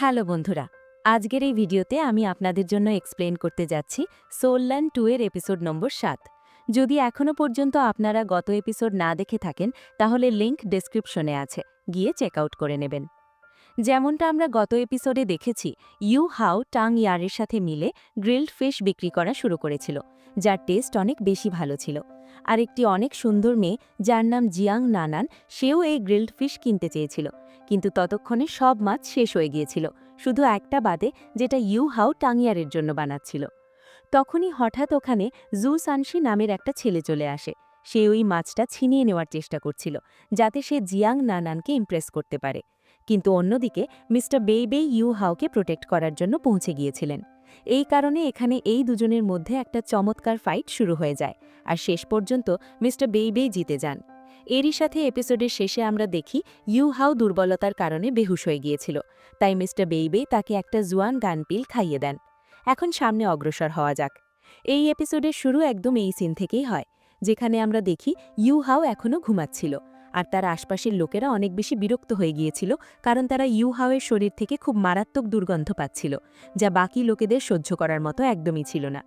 Hello বন্ধুরা, আজকের এই ভিডিওতে আমি আপনাদের জন্য এক্সপ্লেন করতে যাচ্ছি সোলল্যান্ড টু এর এপিসোড নম্বর সাত। যদি এখনও পর্যন্ত আপনারা গত এপিসোড না দেখে থাকেন, তাহলে লিংক ডেসক্রিপশনে আছে, গিয়ে চেক আউট করে নেবেন। যেমনটা আমরা গত এপিসোডে দেখেছি ইউ হাও টাং ইয়ারের সাথে মিলে গ্রিল্ড ফিশ বিক্রি করা শুরু করেছিল, যার টেস্ট অনেক বেশি ভালো ছিল। আর একটি অনেক সুন্দর মেয়ে, যার নাম জিয়াং নানান, সেও এই গ্রিল্ড ফিশ কিনতে চেয়েছিল। কিন্তু ততক্ষণে সব মাছ শেষ হয়ে গিয়েছিল, শুধু একটা বাদে, যেটা ইউ হাও টাংয়ারের জন্য বানাচ্ছিল। তখনই হঠাৎ ওখানে জু সানশি নামের একটা ছেলে চলে আসে। সে ওই মাছটা ছিনিয়ে নেওয়ার চেষ্টা করছিল, যাতে সে জিয়াং নানানকে ইমপ্রেস করতে পারে। কিন্তু অন্যদিকে মিস্টার বেইবে ইউ হাওকে প্রোটেক্ট করার জন্য পৌঁছে গিয়েছিলেন। এই কারণে এখানে এই দুজনের মধ্যে একটা চমৎকার ফাইট শুরু হয়ে যায়। আর শেষ পর্যন্ত মিস্টার বেইবেই জিতে যান। এরই সাথে এপিসোডের শেষে আমরা দেখি, ইউ হাও দুর্বলতার কারণে বেহুশ হয়ে গিয়েছিল। তাই মিস্টার বেইবে তাকে একটা জুয়ান গান পিল খাইয়ে দেন। এখন সামনে অগ্রসর হওয়া যাক। এই এপিসোডের শুরু একদম এই সিন থেকেই হয়, যেখানে আমরা দেখি, ইউ হাও এখনও ঘুমাচ্ছিল। আর তার আশপাশের লোকেরা অনেক বেশি বিরক্ত হয়ে গিয়েছিল, কারণ তারা ইউ হাওয়ের শরীর থেকে খুব মারাত্মক দুর্গন্ধ পাচ্ছিল, যা বাকি লোকেদের সহ্য করার মতো একদমই ছিল না।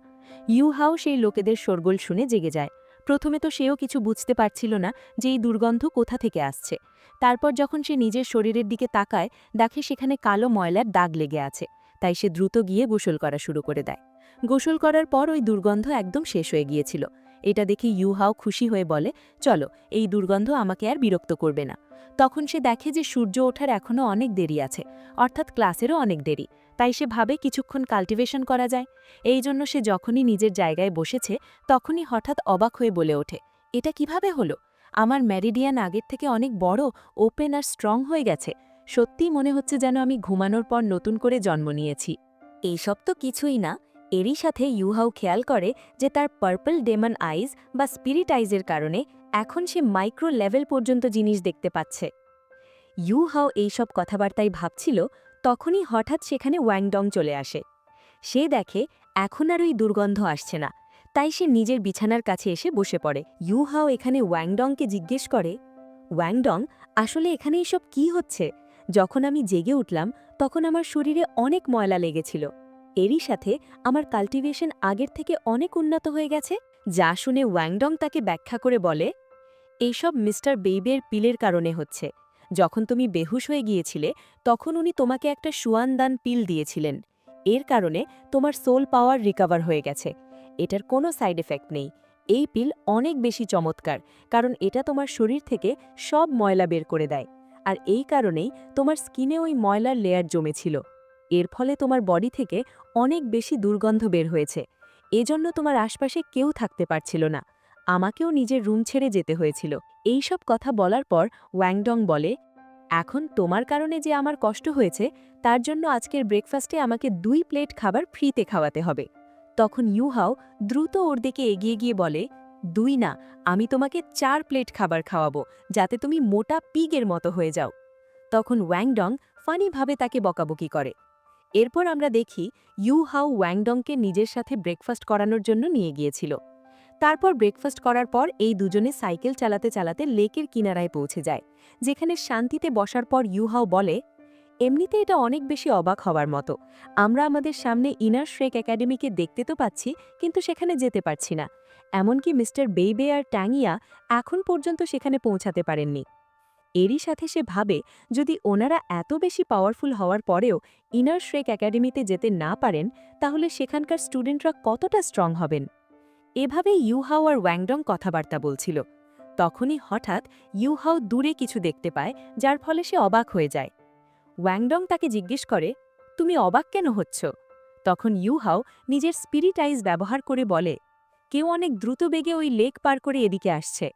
ইউ হাও সেই লোকেদের শোরগোল শুনে জেগে যায়। প্রথমে তো সেও কিছু বুঝতে পারছিল না যে এই দুর্গন্ধ কোথা থেকে আসছে। তারপর যখন সে নিজের শরীরের দিকে তাকায়, দেখে সেখানে কালো ময়লার দাগ লেগে আছে, তাই সে দ্রুত গিয়ে গোসল করা শুরু করে দেয়। গোসল করার পর ওই দুর্গন্ধ একদম শেষ হয়ে গিয়েছিল। এটা দেখে ইউহাও খুশি হয়ে বলে, চলো, এই দুর্গন্ধ আমাকে আর বিরক্ত করবে না। তখন সে দেখে যে সূর্য ওঠার এখনও অনেক দেরি আছে, অর্থাৎ ক্লাসেরও অনেক দেরি, তাই সে ভাবে কিছুক্ষণ কাল্টিভেশন করা যায়। এই জন্য সে যখনই নিজের জায়গায় বসেছে, তখনই হঠাৎ অবাক হয়ে বলে ওঠে, এটা কীভাবে হলো? আমার ম্যারিডিয়ান আগের থেকে অনেক বড়, ওপেন আর স্ট্রং হয়ে গেছে। সত্যিই মনে হচ্ছে যেন আমি ঘুমানোর পর নতুন করে জন্ম নিয়েছি। এইসব তো কিছুই না এরই সাথে ইউহাও খেয়াল করে যে তার পার্পল ডেমন আইজ বা স্পিরিট আইজের কারণে এখন সে মাইক্রো লেভেল পর্যন্ত জিনিস দেখতে পাচ্ছে। ইউহাও এইসব কথাবার্তায় ভাবছিল, তখনই হঠাৎ সেখানে ওয়াংডং চলে আসে। সে দেখে, এখন আর ওই দুর্গন্ধ আসছে না। তাই সে নিজের বিছানার কাছে এসে বসে পড়ে। ইউহাও এখানে ওয়াংডংকে জিজ্ঞেস করে, ওয়াংডং, আসলে এখানে এসব কি হচ্ছে? যখন আমি জেগে উঠলাম, তখন আমার শরীরে অনেক ময়লা লেগেছিল। এরই সাথে আমার কাল্টিভেশন আগের থেকে অনেক উন্নত হয়ে গেছে, যা শুনে ওয়াংডং তাকে ব্যাখ্যা করে বলে, এইসব মিস্টার বেইবের পিলের কারণে হচ্ছে। যখন তুমি বেহুশ হয়ে গিয়েছিলে, তখন উনি তোমাকে একটা সুয়ানদান পিল দিয়েছিলেন। এর কারণে তোমার সোল পাওয়ার রিকভার হয়ে গেছে। এটার কোনো সাইড এফেক্ট নেই। এই পিল অনেক বেশি চমৎকার, কারণ এটা তোমার শরীর থেকে সব ময়লা বের করে দেয়। আর এই কারণেই তোমার স্কিনে ওই ময়লার লেয়ার জমেছিল। এর ফলে তোমার বডি থেকে অনেক বেশি দুর্গন্ধ বের হয়েছে। এজন্য তোমার আশপাশে কেউ থাকতে পারছিল না। আমাকেও নিজের রুম ছেড়ে যেতে হয়েছিল। এইসব কথা বলার পর ওয়াংডং বলে, এখন তোমার কারণে যে আমার কষ্ট হয়েছে, তার জন্য আজকের ব্রেকফাস্টে আমাকে দুই প্লেট খাবার ফ্রিতে খাওয়াতে হবে। তখন ইউহাও দ্রুত ওর দিকে এগিয়ে গিয়ে বলে, দুই না, আমি তোমাকে চার প্লেট খাবার খাওয়াবো, যাতে তুমি মোটা পিগের মতো হয়ে যাও। তখন ওয়াংডং ফানিভাবে তাকে বকাবকি করে। এরপর আমরা দেখি ইউ হাও ওয়াংডংকে নিজের সাথে ব্রেকফাস্ট করানোর জন্য নিয়ে গিয়েছিল। তারপর ব্রেকফাস্ট করার পর এই দুজনে সাইকেল চালাতে চালাতে লেকের কিনারায় পৌঁছে যায়, যেখানে শান্তিতে বসার পর ইউহাও বলে, এমনিতে এটা অনেক বেশি অবাক হওয়ার মতো। আমরা আমাদের সামনে ইনার শ্রেক একাডেমিকে দেখতে তো পাচ্ছি, কিন্তু সেখানে যেতে পারছি না। এমনকি মিস্টার বেইবে আর ট্যাংইয়া এখন পর্যন্ত সেখানে পৌঁছাতে পারেননি। এরই সাথে সে ভাবে, যদি ওনারা এত বেশি পাওয়ারফুল হওয়ার পরেও ইনার শ্রেক একাডেমিতে যেতে না পারেন, তাহলে সেখানকার স্টুডেন্টরা কতটা স্ট্রং হবেন? এভাবে ইউহাও আর ওয়াংডং কথাবার্তা বলছিল। তখনই হঠাৎ ইউহাও দূরে কিছু দেখতে পায়, যার ফলে সে অবাক হয়ে যায়। ওয়াংডং তাকে জিজ্ঞেস করে, তুমি অবাক কেন হচ্ছ? তখন ইউহাও নিজের স্পিরিটাইজ ব্যবহার করে বলে, কেউ অনেক দ্রুত বেগে ওই লেক পার করে এদিকে আসছে।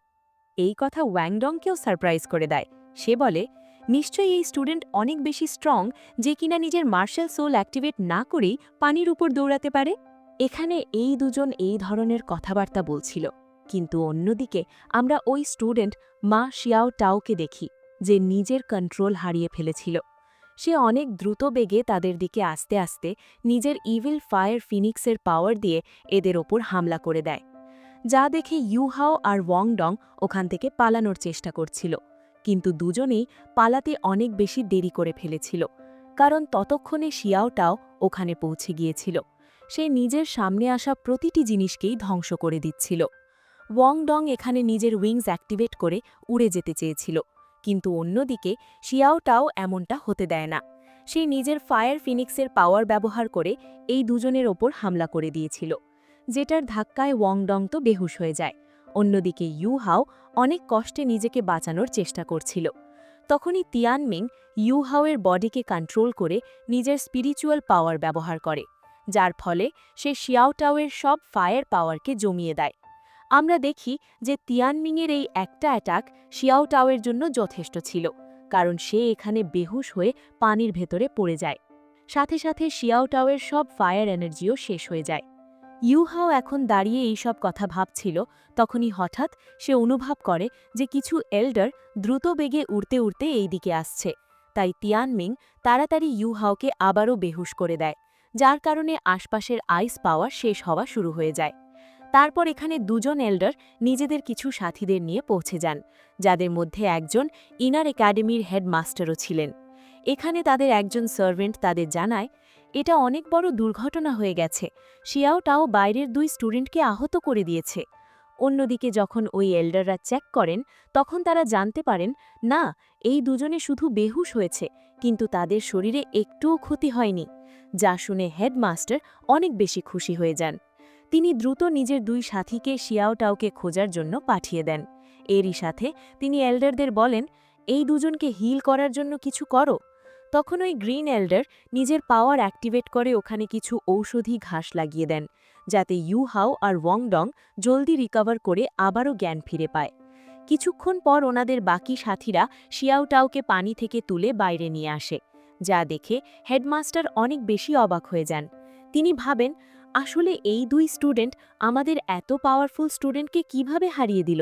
এই কথা ওয়াংডংকেও সারপ্রাইজ করে দেয়। সে বলে, নিশ্চয়ই এই স্টুডেন্ট অনেক বেশি স্ট্রং যে কিনা নিজের মার্শাল সোল অ্যাক্টিভেট না করেই পানির উপর দৌড়াতে পারে? এখানে এই দুজন এই ধরনের কথাবার্তা বলছিল। কিন্তু অন্যদিকে আমরা ওই স্টুডেন্ট মা শিয়াও টাওকে দেখি, যে নিজের কন্ট্রোল হারিয়ে ফেলেছিল। সে অনেক দ্রুত বেগে তাদের দিকে আস্তে আস্তে নিজের ইভিল ফায়ার ফিনিক্সের পাওয়ার দিয়ে এদের ওপর হামলা করে দেয়। যা দেখে ইউহাও আর ওয়ংডং ওখান থেকে পালানোর চেষ্টা করছিল। কিন্তু দুজনেই পালাতে অনেক বেশি দেরি করে ফেলেছিল, কারণ ততক্ষণে শিয়াওটাও ওখানে পৌঁছে গিয়েছিল। সে নিজের সামনে আসা প্রতিটি জিনিসকেই ধ্বংস করে দিচ্ছিল। ওয়ং ডং এখানে নিজের উইংস অ্যাক্টিভেট করে উড়ে যেতে চেয়েছিল, কিন্তু অন্যদিকে শিয়াওটাও এমনটা হতে দেয় না। সে নিজের ফায়ার ফিনিক্সের পাওয়ার ব্যবহার করে এই দুজনের ওপর হামলা করে দিয়েছিল, যেটার ধাক্কায় ওয়ংডং তো বেহুশ হয়ে যায়। অন্যদিকে ইউ হাও অনেক কষ্টে নিজেকে বাঁচানোর চেষ্টা করছিল। তখনই তিয়ানমিং ইউ হাওয়ের বডিকে কন্ট্রোল করে নিজের স্পিরিচুয়াল পাওয়ার ব্যবহার করে, যার ফলে সে শিয়াওটাওয়ের সব ফায়ার পাওয়ারকে জমিয়ে দেয়। আমরা দেখি যে তিয়ানমিংয়ের এই একটা অ্যাটাক শিয়াওটাওয়ের জন্য যথেষ্ট ছিল, কারণ সে এখানে বেহুশ হয়ে পানির ভেতরে পড়ে যায়। সাথে সাথে শিয়াওটাওয়ের সব ফায়ার এনার্জিও শেষ হয়ে যায়। ইউহাও এখন দাঁড়িয়ে এইসব কথা ভাবছিল, তখনই হঠাৎ সে অনুভব করে যে কিছু এল্ডার দ্রুত বেগে উড়তে উড়তে এই দিকে আসছে। তাই তিয়ানমিং তাড়াতাড়ি ইউহাওকে আবারও বেহুশ করে দেয়, যার কারণে আশপাশের আইস পাওয়ার শেষ হওয়া শুরু হয়ে যায়। তারপর এখানে দুজন এল্ডার নিজেদের কিছু সাথীদের নিয়ে পৌঁছে যান, যাদের মধ্যে একজন ইনার একাডেমির হেডমাস্টারও ছিলেন। এখানে তাদের একজন সার্ভেন্ট তাদের জানায় এটা অনেক বড় দুর্ঘটনা হয়ে গেছে। শিয়াওটাও বাইরের দুই স্টুডেন্টকে আহত করে দিয়েছে। অন্যদিকে যখন ওই এল্ডাররা চেক করেন, তখন তারা জানতে পারেন, না, এই দুজনে শুধু বেহুশ হয়েছে, কিন্তু তাদের শরীরে একটুও ক্ষতি হয়নি। যা শুনে হেডমাস্টার অনেক বেশি খুশি হয়ে যান। তিনি দ্রুত নিজের দুই সাথীকে শিয়াওটাওকে খোঁজার জন্য পাঠিয়ে দেন। এরই সাথে তিনি এল্ডারদের বলেন, এই দুজনকে হিল করার জন্য কিছু করো। তখন ওই গ্রিন এল্ডার নিজের পাওয়ার অ্যাক্টিভেট করে ওখানে কিছু ঔষধি ঘাস লাগিয়ে দেন, যাতে ইউ হাও আর ওয়ংডং জলদি রিকভার করে আবারও জ্ঞান ফিরে পায়। কিছুক্ষণ পর ওনাদের বাকি সাথীরা শিয়াওটাওকে পানি থেকে তুলে বাইরে নিয়ে আসে, যা দেখে হেডমাস্টার অনেক বেশি অবাক হয়ে যান। তিনি ভাবেন, আসলে এই দুই স্টুডেন্ট আমাদের এত পাওয়ারফুল স্টুডেন্টকে কীভাবে হারিয়ে দিল?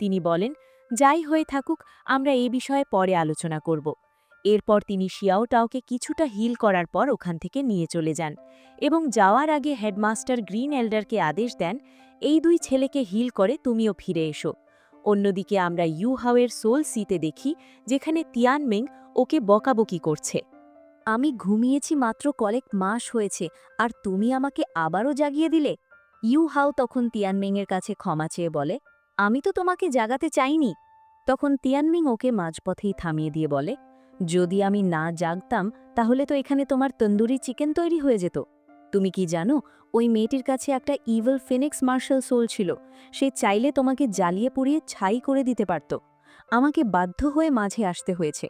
তিনি বলেন, যাই হয়ে থাকুক, আমরা এই বিষয়ে পরে আলোচনা করব। এরপর তিনি শিয়াও শিয়াওটাওকে কিছুটা হিল করার পর ওখান থেকে নিয়ে চলে যান এবং যাওয়ার আগে হেডমাস্টার গ্রিন এল্ডারকে আদেশ দেন, এই দুই ছেলেকে হিল করে তুমিও ফিরে এসো। অন্যদিকে আমরা ইউ হাওয়ের সোল সিতে দেখি, যেখানে তিয়ানমেং ওকে বকাবকি করছে। আমি ঘুমিয়েছি মাত্র কয়েক মাস হয়েছে, আর তুমি আমাকে আবারও জাগিয়ে দিলে? ইউ হাও তখন তিয়ানমিংয়ের কাছে ক্ষমা চেয়ে বলে, আমি তো তোমাকে জাগাতে চাইনি। তখন তিয়ানমিং ওকে মাঝপথেই থামিয়ে দিয়ে বলে যদি আমি না জাগতাম, তাহলে তো এখানে তোমার তন্দুরি চিকেন তৈরি হয়ে যেত। তুমি কি জানো, ওই মেয়েটির কাছে একটা ইভল ফিনিক্স মার্শাল সোল ছিল। সে চাইলে তোমাকে জ্বালিয়ে পুড়িয়ে ছাই করে দিতে পারত। আমাকে বাধ্য হয়ে মাঝে আসতে হয়েছে।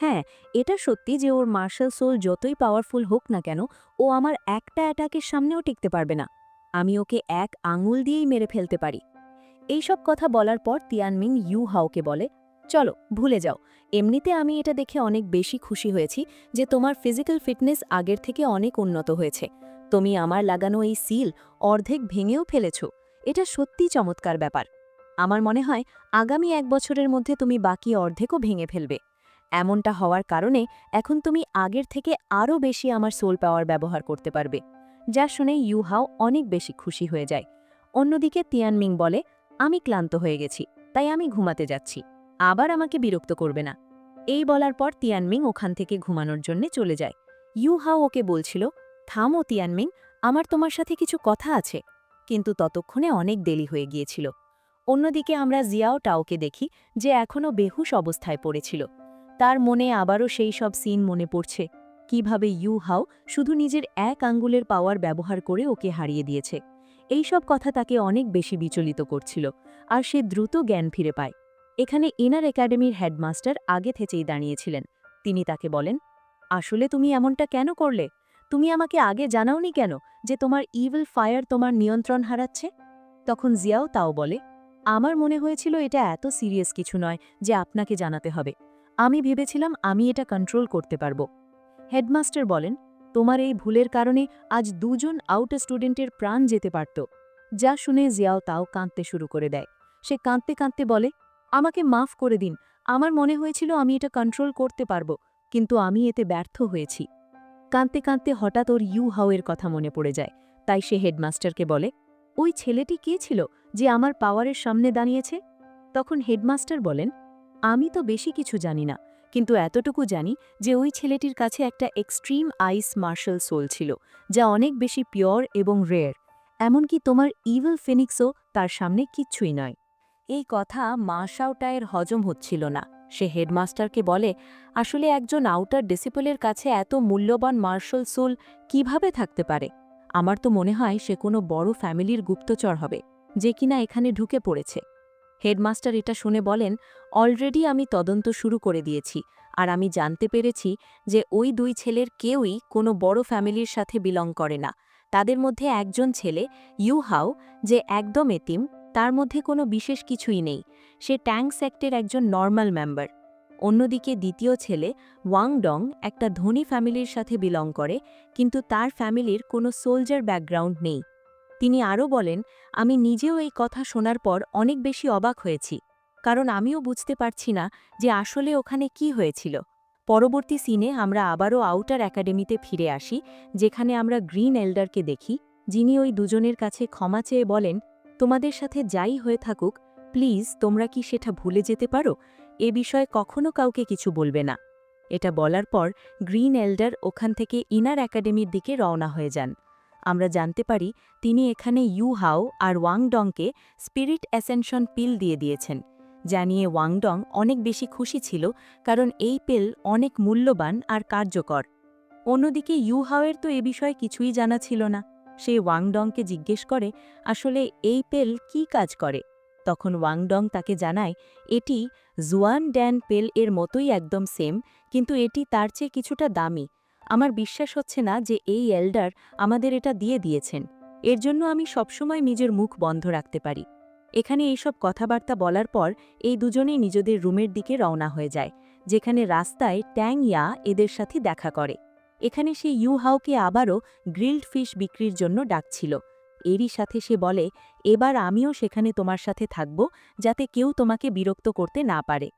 হ্যাঁ এটা সত্যি যে ওর মার্শাল সোল যতই পাওয়ারফুল হোক না কেন, ও আমার একটা অ্যাটাকের সামনেও টিকতে পারবে না। আমি ওকে এক আঙুল দিয়েই মেরে ফেলতে পারি। এইসব কথা বলার পর তিয়ানমিং ইউ হাওকে বলে চলো, ভুলে যাও। এমনিতে আমি এটা দেখে অনেক বেশি খুশি হয়েছি যে তোমার ফিজিক্যাল ফিটনেস আগের থেকে অনেক উন্নত হয়েছে। তুমি আমার লাগানো এই সিল অর্ধেক ভেঙেও ফেলেছ। এটা সত্যিই চমৎকার ব্যাপার। আমার মনে হয় আগামী এক বছরের মধ্যে তুমি বাকি অর্ধেকও ভেঙে ফেলবে। এমনটা হওয়ার কারণে এখন তুমি আগের থেকে আরও বেশি আমার সোল পাওয়ার ব্যবহার করতে পারবে, যা শুনে ইউহাও অনেক বেশি খুশি হয়ে যায়। অন্যদিকে তিয়ানমিং বলে, আমি ক্লান্ত হয়ে গেছি, তাই আমি ঘুমাতে যাচ্ছি। আবার আমাকে বিরক্ত করবে না। এই বলার পর তিয়ানমিং ওখান থেকে ঘুমানোর জন্য চলে যায়। ইউহাও ওকে বলছিল, থামো তিয়ানমিং, আমার তোমার সাথে কিছু কথা আছে। কিন্তু ততক্ষণে অনেক দেরি হয়ে গিয়েছিল। অন্যদিকে আমরা জিয়াও টাওকে দেখি যে এখনও বেহুশ অবস্থায় পড়েছিল। তার মনে আবারও সেই সব সিন মনে পড়ছে, কীভাবে ইউ হাও শুধু নিজের এক আঙ্গুলের পাওয়ার ব্যবহার করে ওকে হারিয়ে দিয়েছে। এই সব কথা তাকে অনেক বেশি বিচলিত করছিল, আর সে দ্রুত জ্ঞান ফিরে পায়। এখানে ইনার একাডেমির হেডমাস্টার আগে থেকেই দাঁড়িয়েছিলেন। তিনি তাকে বলেন, আসলে তুমি এমনটা কেন করলে? তুমি আমাকে আগে জানাওনি কেন যে তোমার ইভিল ফায়ার তোমার নিয়ন্ত্রণ হারাচ্ছে? তখন জিয়াও তাও বলে, আমার মনে হয়েছিল এটা এত সিরিয়াস কিছু নয় যে আপনাকে জানাতে হবে। আমি ভেবেছিলাম আমি এটা কন্ট্রোল করতে পারব। হেডমাস্টার বলেন, তোমার এই ভুলের কারণে আজ দুজন আউট স্টুডেন্টের প্রাণ যেতে পারত। যা শুনে জিয়াও তাও কাঁদতে শুরু করে দেয়। সে কাঁদতে কাঁদতে বলে আমাকে মাফ করে দিন। আমার মনে হয়েছিল আমি এটা কন্ট্রোল করতে পারব, কিন্তু আমি এতে ব্যর্থ হয়েছি। কাঁদতে কাঁদতে হঠাৎ ওর ইউ হাওয়ের কথা মনে পড়ে যায়। তাই সে হেডমাস্টারকে বলে, ওই ছেলেটি কে ছিল যে আমার পাওয়ারের সামনে দাঁড়িয়েছে? তখন হেডমাস্টার বলেন, আমি তো বেশি কিছু জানি না, কিন্তু এতটুকু জানি যে ওই ছেলেটির কাছে একটা এক্সট্রিম আইস মার্শাল সোল ছিল, যা অনেক বেশি পিওর এবং রেয়ার এমনকি তোমার ইভিল ফিনিক্সও তার সামনে কিচ্ছুই নয়। এই কথা মাশাউটায়ের হজম হচ্ছিল না। সে হেডমাস্টারকে বলে, আসলে একজন আউটার ডিসিপলের কাছে এত মূল্যবান মার্শাল সোল কীভাবে থাকতে পারে? আমার তো মনে হয় সে কোনো বড় ফ্যামিলির গুপ্তচর হবে, যে কিনা এখানে ঢুকে পড়েছে। হেডমাস্টার এটা শুনে বলেন, অলরেডি আমি তদন্ত শুরু করে দিয়েছি, আর আমি জানতে পেরেছি যে ওই দুই ছেলের কেউই কোনো বড় ফ্যামিলির সাথে বিলং করে না। তাদের মধ্যে একজন ছেলে, ইউ হাও, যে একদম এতিম তার মধ্যে কোনো বিশেষ কিছুই নেই। সে ট্যাঙ্ক সেক্টের একজন নর্মাল মেম্বার। অন্যদিকে দ্বিতীয় ছেলে ওয়াং ডং একটা ধনী ফ্যামিলির সাথে বিলং করে, কিন্তু তার ফ্যামিলির কোনো সোলজার ব্যাকগ্রাউন্ড নেই। তিনি আরও বলেন, আমি নিজেও এই কথা শোনার পর অনেক বেশি অবাক হয়েছি, কারণ আমিও বুঝতে পারছি না যে আসলে ওখানে কি হয়েছিল। পরবর্তী সিনে আমরা আবারও আউটার একাডেমিতে ফিরে আসি, যেখানে আমরা গ্রিন এল্ডারকে দেখি, যিনি ওই দুজনের কাছে ক্ষমা চেয়ে বলেন তোমাদের সাথে যাই হয়ে থাকুক, প্লিজ তোমরা কি সেটা ভুলে যেতে পারো? এ বিষয়ে কখনো কাউকে কিছু বলবে না। এটা বলার পর গ্রিন এল্ডার ওখান থেকে ইনার একাডেমির দিকে রওনা হয়ে যান। আমরা জানতে পারি তিনি এখানে ইউ হাও আর ওয়াংডংকে স্পিরিট অ্যাসেনশন পিল দিয়ে দিয়েছেন জানিয়ে ওয়াংডং অনেক বেশি খুশি ছিল কারণ এই পিল অনেক মূল্যবান আর কার্যকর। অন্যদিকে ইউ হাওয়ের তো এ বিষয়ে কিছুই জানা ছিল না। সে ওয়াংডংকে জিজ্ঞেস করে, আসলে এই পেল কি কাজ করে? তখন ওয়াংডং তাকে জানায়, এটি জুয়ান ড্যান পেল এর মতোই একদম সেম কিন্তু এটি তার চেয়ে কিছুটা দামি। আমার বিশ্বাস হচ্ছে না যে এই এল্ডার আমাদের এটা দিয়ে দিয়েছেন। এর জন্য আমি সবসময় নিজের মুখ বন্ধ রাখতে পারি। এখানে এইসব কথাবার্তা বলার পর এই দুজনেই নিজেদের রুমের দিকে রওনা হয়ে যায়, যেখানে রাস্তায় ট্যাং ইয়া এদের সাথে দেখা করে। এখানে সে ইউ হাওকে আবারও গ্রিলড ফিশ বিক্রির জন্য ডাকছিল। এরই সাথে সে বলে, এবার আমিও সেখানে তোমার সাথে থাকব, যাতে কেউ তোমাকে বিরক্ত করতে না পারে।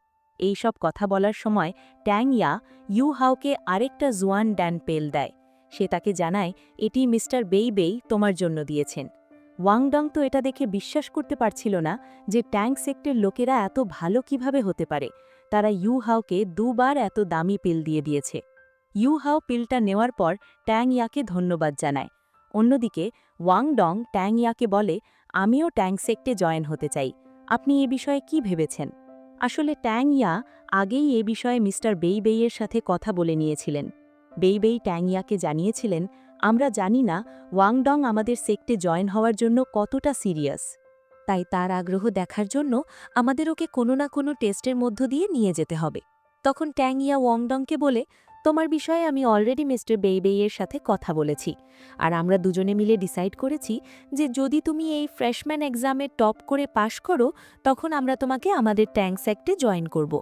এই সব কথা বলার সময় ট্যাং ইয়া ইউ হাওকে আরেকটা জুয়ান ড্যান পেল দেয়। সে তাকে জানায়, এটি মিস্টার বেই বেই তোমার জন্য দিয়েছেন। ওয়াংডং তো এটা দেখে বিশ্বাস করতে পারছিল না যে ট্যাঙ্ক সেক্টের লোকেরা এত ভালো কীভাবে হতে পারে। তারা ইউ হাওকে দুবার এত দামি পিল দিয়ে দিয়েছে। ইউ হাও পিলটা নেওয়ার পর ট্যাং ইয়াকে ধন্যবাদ জানায়। অন্যদিকে, ওয়াংডং ট্যাং ইয়াকে বলে, আমিও ট্যাং সেক্টে জয়েন হতে চাই। আপনি এ বিষয়ে কি ভেবেছেন? আসলে ট্যাং ইয়া আগেই এ বিষয়ে মিস্টার বেই বেইয়ের সাথে কথা বলে নিয়েছিলেন। বেই বেই ট্যাং ইয়াকে জানিয়েছিলেন, আমরা জানি না ওয়াংডং আমাদের সেক্টে জয়েন হওয়ার জন্য কতটা সিরিয়াস। তাই তার আগ্রহ দেখার জন্য আমাদের ওকে কোনো না কোনো টেস্টের মধ্য দিয়ে নিয়ে যেতে হবে। তখন ট্যাং ইয়া ওয়াংডংকে বলে তোমার বিষয়ে আমি অলরেডি মিস্টার বেইবেইয়ের সাথে কথা বলেছি। আর আমরা দুজনে মিলে ডিসাইড করেছি যে যদি তুমি এই ফ্রেশম্যান এক্সামে টপ করে পাশ করো, তখন আমরা তোমাকে আমাদের ট্যাঙ্ক সেক্টে জয়েন করব।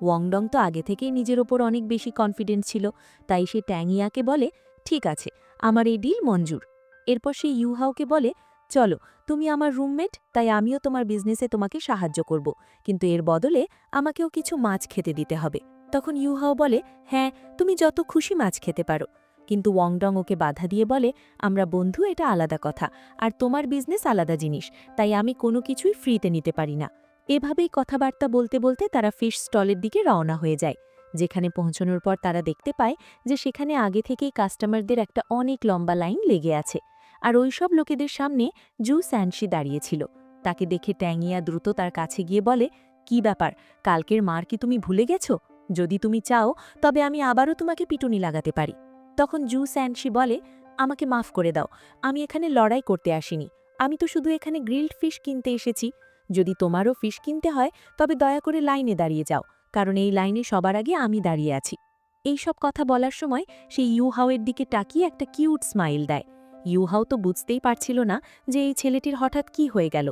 ওয়াংডং তো আগে থেকেই নিজের ওপর অনেক বেশি কনফিডেন্ট ছিল, তাই সে ট্যাংইয়াকে বলে, ঠিক আছে, আমার এই ডিল মঞ্জুর। এরপর সে ইউহাওকে বলে, চলো, তুমি আমার রুমমেট তাই আমিও তোমার বিজনেসে তোমাকে সাহায্য করব। কিন্তু এর বদলে আমাকেও কিছু মাছ খেতে দিতে হবে। তখন ইউহাও বলে হ্যাঁ তুমি যত খুশি মাছ খেতে পারো। কিন্তু ওয়ংডং ওকে বাধা দিয়ে বলে, আমরা বন্ধু, এটা আলাদা কথা। আর তোমার বিজনেস আলাদা জিনিস। তাই আমি কোনো কিছুই ফ্রিতে নিতে পারি না। এভাবেই কথাবার্তা বলতে বলতে তারা ফিশ স্টলের দিকে রওনা হয়ে যায়। যেখানে পৌঁছানোর পর তারা দেখতে পায় যে সেখানে আগে থেকেই কাস্টমারদের একটা অনেক লম্বা লাইন লেগে আছে। আর ওই সব লোকেদের সামনে জু স্যানশি দাঁড়িয়েছিল তাকে দেখে ট্যাংইয়া দ্রুত তার কাছে গিয়ে বলে, কি ব্যাপার? কালকের মার কি তুমি ভুলে গেছো? যদি তুমি চাও, তবে আমি আবারও তোমাকে পিটুনি লাগাতে পারি। তখন জু স্যানশি বলে, আমাকে মাফ করে দাও, আমি এখানে লড়াই করতে আসিনি। আমি তো শুধু এখানে গ্রিলড ফিশ কিনতে এসেছি। যদি তোমারও ফিশ কিনতে হয়, তবে দয়া করে লাইনে দাঁড়িয়ে যাও, কারণ এই লাইনে সবার আগে আমি দাঁড়িয়ে আছি। এই সব কথা বলার সময় সে ইউহাওয়ের দিকে তাকিয়ে একটা কিউট স্মাইল দেয়। ইউহাও তো বুঝতেই পারছিল না যে এই ছেলেটির হঠাৎ কি হয়ে গেল।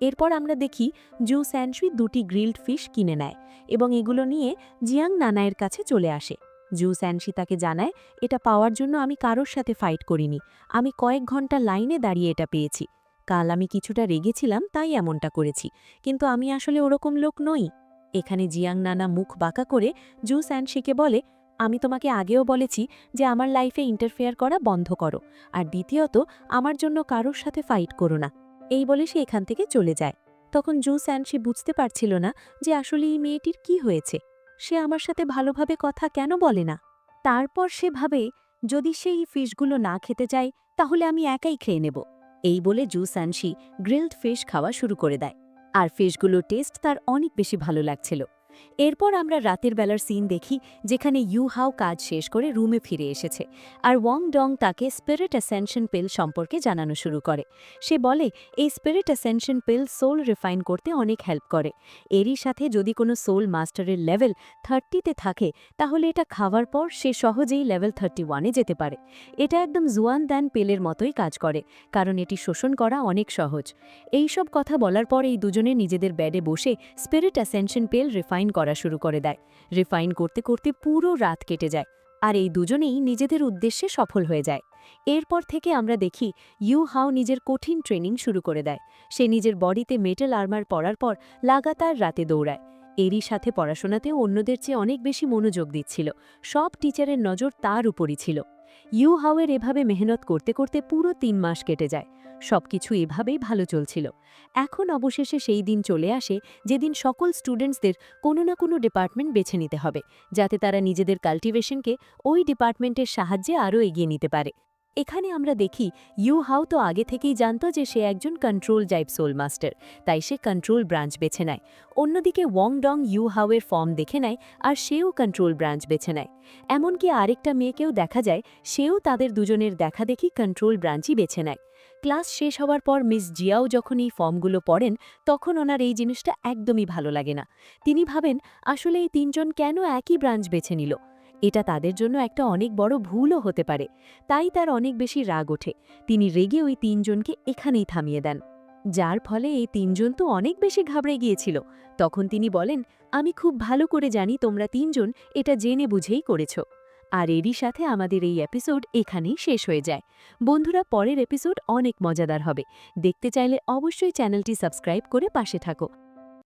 এরপর আমরা দেখি জু স্যানশুই দুটি গ্রিলড ফিশ কিনে নেয় এবং এগুলো নিয়ে জিয়াং নানায়ের কাছে চলে আসে। জু স্যানশি তাকে জানায়, এটা পাওয়ার জন্য আমি কারোর সাথে ফাইট করিনি। আমি কয়েক ঘণ্টা লাইনে দাঁড়িয়ে এটা পেয়েছি। কাল আমি কিছুটা রেগেছিলাম, তাই এমনটা করেছি। কিন্তু আমি আসলে ওরকম লোক নই। এখানে জিয়াং নানা মুখ বাঁকা করে জু স্যানশিকে বলে, আমি তোমাকে আগেও বলেছি যে আমার লাইফে ইন্টারফেয়ার করা বন্ধ করো। আর দ্বিতীয়ত, আমার জন্য কারোর সাথে ফাইট করো না। এই বলে সে এখান থেকে চলে যায়। তখন জু স্যান সে বুঝতে পারছিল না যে আসলে এই মেয়েটির কি হয়েছে। সে আমার সাথে ভালোভাবে কথা কেন বলে না? তারপর সে ভাবে, যদি সে এই ফিশগুলো না খেতে চায় তাহলে আমি একাই খেয়ে নেব। এই বলে জু স্যানসি গ্রিলড ফিশ খাওয়া শুরু করে দেয়। আর ফিশগুলোর টেস্ট তার অনেক বেশি ভালো লাগছিল। এরপর আমরা রাতের বেলার সিন দেখি, যেখানে ইউ হাও কাজ শেষ করে রুমে ফিরে এসেছে আর ওয়াং ডং তাকে স্পিরিট অ্যাসেনশন পিল সম্পর্কে জানানো শুরু করে। সে বলে, এই spirit ascension pill soul refine করতে অনেক হেল্প করে। এরই সাথে যদি কোনো সোল মাস্টারের লেভেল থার্টিতে থাকে, তাহলে এটা খাওয়ার পর সে সহজেই লেভেল থার্টি ওয়ানে যেতে পারে। এটা একদম জুয়ান দ্যান পেলের মতোই কাজ করে, কারণ এটি শোষণ করা অনেক সহজ। এই সব কথা বলার পর এই দুজনে নিজেদের বেডে বসে স্পিরিট অ্যাসেনশন পেল রিফাইন করা শুরু করে দেয়। রিফাইন করতে করতে পুরো রাত কেটে যায় আর এই দুজনেই নিজেদের উদ্দেশ্যে সফল হয়ে যায়। এরপর থেকে আমরা দেখি ইউ হাও নিজের কঠিন ট্রেনিং শুরু করে দেয়। সে নিজের বডিতে মেটাল আর্মার পরার পর লাগাতার রাতে দৌড়ায়। এরই সাথে পড়াশোনাতেও অন্যদের চেয়ে অনেক বেশি মনোযোগ দিচ্ছিল। সব টিচারের নজর তার উপরই ছিল। ইউ হাওয়ের এভাবে মেহনত করতে করতে পুরো তিন মাস কেটে যায়। সবকিছু এভাবেই ভালো চলছিল। এখন অবশেষে সেই দিন চলে আসে যেদিন সকল স্টুডেন্টসদের কোনো না কোনো ডিপার্টমেন্ট বেছে নিতে হবে, যাতে তারা নিজেদের কাল্টিভেশনকে ওই ডিপার্টমেন্টের সাহায্যে আরও এগিয়ে নিতে পারে। এখানে আমরা দেখি, ইউ হাও তো আগে থেকেই জানত যে সে একজন কন্ট্রোল জাইপ সোল মাস্টার, তাই সে কন্ট্রোল ব্রাঞ্চ বেছে নেয়। অন্যদিকে ওয়ং ডং ইউ হাওয়ের ফর্ম দেখে নেয় আর সেও কন্ট্রোল ব্রাঞ্চ বেছে নেয়। এমনকি আরেকটা মেয়েকেও দেখা যায়, সেও তাদের দুজনের দেখা দেখি কন্ট্রোল ব্রাঞ্চই বেছে নেয়। ক্লাস শেষ হওয়ার পর মিস জিয়াও যখন এই ফর্মগুলো পড়েন, তখন ওনার এই জিনিসটা একদমই ভালো লাগে না। তিনি ভাবেন, আসলে এই তিনজন কেন একই ব্রাঞ্চ বেছে নিল? এটা তাদের জন্য একটা অনেক বড় ভুলও হতে পারে। তাই তার অনেক বেশি রাগ ওঠে। তিনি রেগে ওই তিনজনকে এখানেই থামিয়ে দেন। যার ফলে এই তিনজন তো অনেক বেশি ঘাবড়ে গিয়েছিল। তখন তিনি বলেন, আমি খুব ভালো করে জানি তোমরা তিনজন এটা জেনে বুঝেই করেছ। আর এরই সাথে আমাদের এই এপিসোড এখানেই শেষ হয়ে যায়। বন্ধুরা, পরের এপিসোড অনেক মজাদার হবে। দেখতে চাইলে অবশ্যই চ্যানেলটি সাবস্ক্রাইব করে পাশে থাকো।